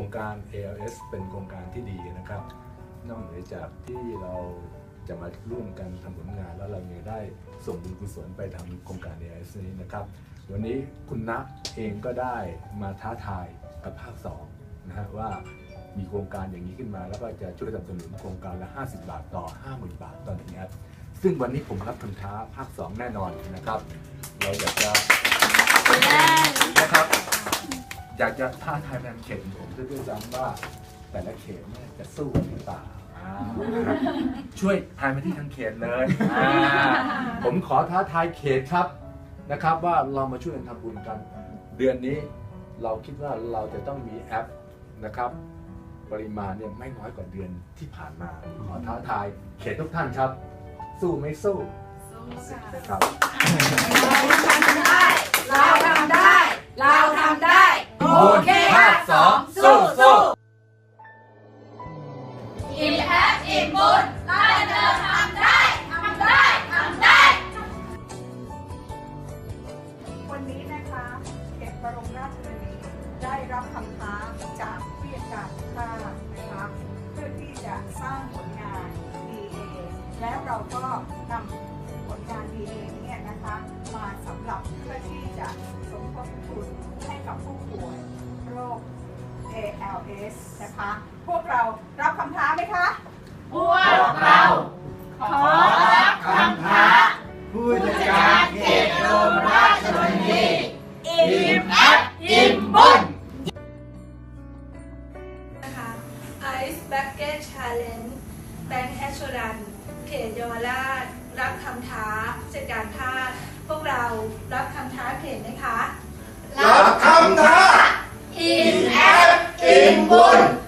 รงการ ALS เป็นโครงการที่ดีนะครับนอกเหนือจากที่เราจะมาร่วมกันทำผลงานแล้วเรายังได้ส่งบุญกุศลไปทำโครงการ ALS นี้นะครับ วันนี้คุณนักเองก็ได้มาท้าทายกับภาค2นะฮะว่ามีโครงการอย่างนี้ขึ้นมา แล้วก็จะช่วยสนับสนุนโครงการละ 50 บาทต่อ 50,000 บาทตอหนึ่งแอปซึ่งวันนี้ผมรับคำท้าภาค 2 แน่นอนนะครับ เราอยากจะ อยากจะท้าทายแรงเขตของผมด้วยซ้ำว่า แต่ละเขตเนี่ยจะสู้กันหรือเปล่าอ่านะครับช่วยทายมาที่ทางเขตเลยอ่าผมขอท้าทายเขตครับนะครับ ว่าเรามาช่วยกันทำบุญกัน เดือนนี้เราคิดว่าเราจะต้องมีแอปนะครับ ปริมาณเนี่ยไม่น้อยกว่าเดือนที่ผ่านมา ขอท้าทายเขตทุกท่านครับ สู้ไม่สู้ครับ สองสู้สู้อิ่มแอปอิ่มบุญเราเดินทำได้ทำได้ทำได้ วันนี้นะคะเขตบรมราชชนนีได้รับคำท้าจากผู้จัดการท่านะคะเพื่อที่จะสร้างผลงาน DA แล้วเราก็นำผลงาน DA เนี่ยนะคะ ALS นะคะ พวกเรารับคำท้าไหมคะ พวกเราขอรับคำท้า ผู้จัดการเขตบรมราชชนนีอิ่มแอปอิ่มบุญนะคะ Ice Bucket Challenge แบงค์แอชชรัน เขตเยาวราช รับคำท้าจัดการภาคพวกเรารับคำท้าเขตนะคะ รับคำท้า Game one!